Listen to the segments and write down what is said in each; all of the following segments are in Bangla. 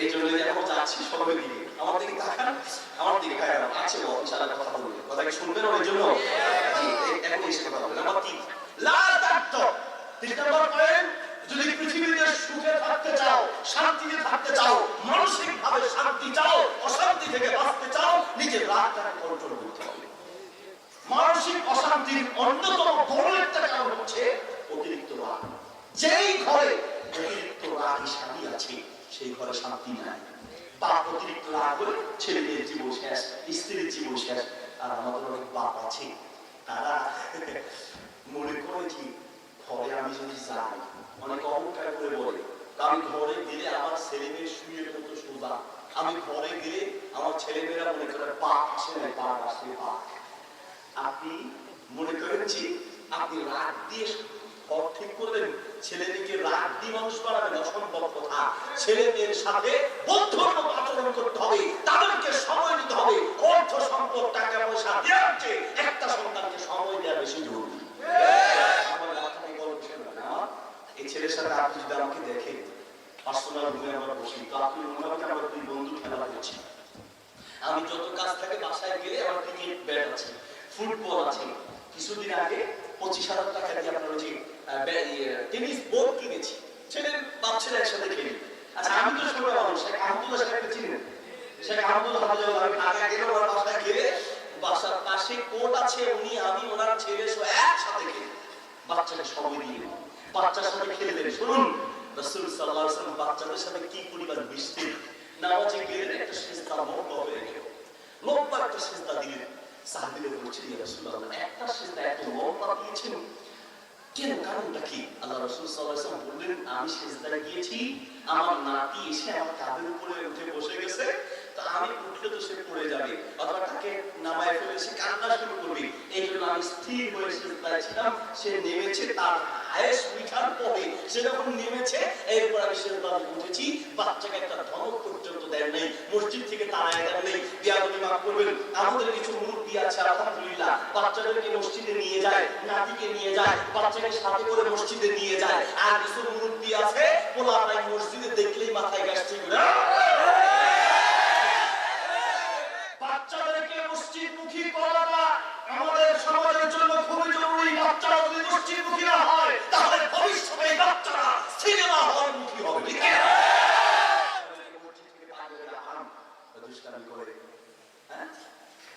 এই জন্য যে এখন যাচ্ছি সবে দিকে। আমার দিকে তাকান, আমার দিকে তাকান। আছে বল, ইনশাআল্লাহ কথা বলবে। কথা শুনবেন ওই জন্য? এখন এসে কথা বলবেন নাম্বার তিন লা তাক্ত তিন নম্বর পয়েন্ট যদি পৃথিবীতে সুখে থাকতে চাও, শান্তিতে থাকতে চাও মানসিক ভাবে শান্তি চাও, অশান্তি থেকে বাঁচতে চাও, নিজের রাগটাকে কন্ট্রোল করতে হবে। মানসিক অশান্তির অন্যতম বড় একটা কারণ হচ্ছে অতিরিক্ত রাগ যেই ঘরে অতিরিক্ত রাগী স্বামী আছে সেই ঘরে শান্তি নাই বাপ অতিরিক্ত রাগ হলে ছেলে মেয়ের জীবন শেষ স্ত্রীর জীবন শেষ আর আমাদের অনেক বাপ আছে, তারা মনে করে কি ঘরে আমি যদি যাই, অনেক অহংকার করে বলে আমি ঘরে গেলে আমার ছেলে মেয়ে শুয়ে মতো সোজা। আমি ঘরে গেলে আমার ছেলে মেয়েরা মনে করে বাপ আসে না বাপ আসে বাপ আপনি মনে করেন যে আপনি রাত দিয়ে ঘর ঠিক করবেন ছেলে মেয়েকে রাগ দিয়ে মানুষ বানাবেন অসম্ভব কথা। ছেলে মেয়ের সাথে বন্ধুর আচরণ করতে হবে, তাদেরকে সময় দিতে হবে। অর্থ সম্পদ, টাকা পয়সা দেওয়ার একটা সন্তানকে সময় দেওয়া বেশি জরুরি। এই ছেলের সাথে আপনি যদি আমাকে দেখেন, পার্সোনাল রুমে আমরা বসি, তো আপনি মনে হয় আমরা দুই বন্ধু খেলা করছি। আমি যত কাজ থাকে বাসায় গেলে আমার ক্রিকেট ব্যাট আছে ফুটবল আছে। কিছুদিন আগে পঁচিশ হাজার টাকা দিয়ে আপনার ওই যে আহ, ব্যাট- ইয়ে, টেনিস বোর্ড কিনেছি। ছেলের বাপ ছেলে একসাথে খেলি আচ্ছা আমি তো ছোট মানুষ? শেখ আহমদুল্লাহ সাহেবকে চিনেন শেখ আহমদুল্লাহ হাফিজাহুল্লাহ, আমি ঢাকা গেলে ওনার বাসায় গেলে বাসার পাশে কোর্ট আছে উনি আমি ওনার ছেলে সব একসাথে খেলি বাচ্চাকে সময় দিয়ে বাচ্চার সাথে খেললেন শুনুন রাসূল সাল্লাল্লাহু আলাইহি বাচ্চাদের সাথে কি পরিমাণ মিশতেন নামাজে গেলেন একটা সিজদা করে রেখে লম্বা একটা সিজদা দিলেন। সাহাবীরা বলছেন ইয়া রাসূলুল্লাহ একটা সিজদা এত লম্বা দিয়েছেন কেন? কারণটা কি? আল্লাহ রসুল ওয়াসাল্লাম বললেন, আমি সিজদায় গিয়েছি, আমার নাতি এসে আমার কাঁধের উপরে উঠে বসে গেছে হয়ে মসজিদ নিয়ে যায়, নাতিকে নিয়ে যায় মসজিদে নিয়ে যায়। আর কিছু মুরব্বী আছে, পোলাপাই মসজিদে দেখলেই মাথায় গ্যাস চিগুড়ে বাচ্চাদেরকে মসজিদমুখী করাটা আমাদের সমাজের জন্য খুবই জরুরি বাচ্চারা যদি মসজিদমুখী না হয় তাহলে ভবিষ্যতে এই বাচ্চারা সিনেমা হল মুখী হবে ঠিক আছে? মসজিদ থেকে পালিয়ে গেলে হারাম, বা দুষ্টামি করে, হ্যাঁ?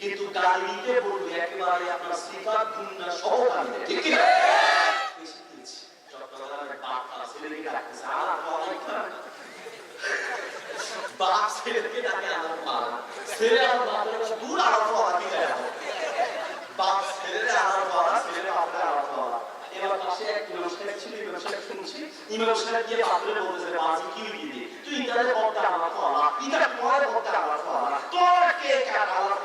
কিন্তু গান নিতে বলবে একেবারে আপনার সিফাত গুন্না সহ গান ঠিক কি। তোর কে আলাপ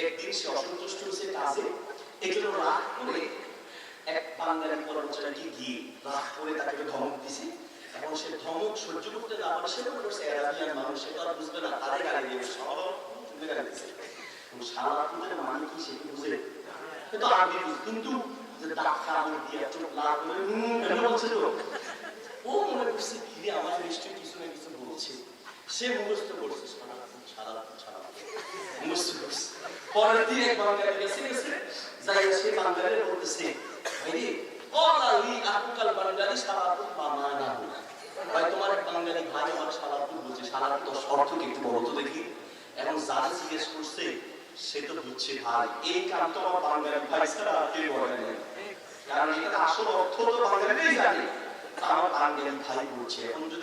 একদিন সে অসন্তুষ্ট হয়েছে কাজে জন্য রাগ করে এক বাঙালি কর্মচারীকে গিয়ে রাগ করে তাকে ধমক দিছে এখন সে ধমক সহ্য করতে না পারে, সে করছে অ্যারাবিয়ান মানুষ? সে তো আর বুঝবে না গালি সব গালি দিছে। এবং মানে কি, সে কি বুঝে? কিন্তু আগে কিন্তু যে কামড় দিয়ে চোখ করে ও মনে করছে, কি রে আমার নিশ্চয়ই কিছু না কিছু বলছে। সে মুখস্থ করছে সারা সারা মুখস্থ পরের দিন এক বাঙালি গেছে গেছে যাই সে বাঙালি বলতেছে ভাই কলা আকুকাল বাঙালি সালাতুল মামানা ভাই, তোমার এক বাঙালি ভাই আমার সালাতুল বলছে সালাতুল অর্থ কি একটু তো দেখি। এখন যারা জিজ্ঞেস করছে, সে তো বুঝছে ভাই। এই কাম তো আমার বাঙালি ভাই ছাড়া কেউ বলে কারণ এটা আসল অর্থ তো বাঙালিই জানে। আমার বাঙালি ভাই বলছে, এখন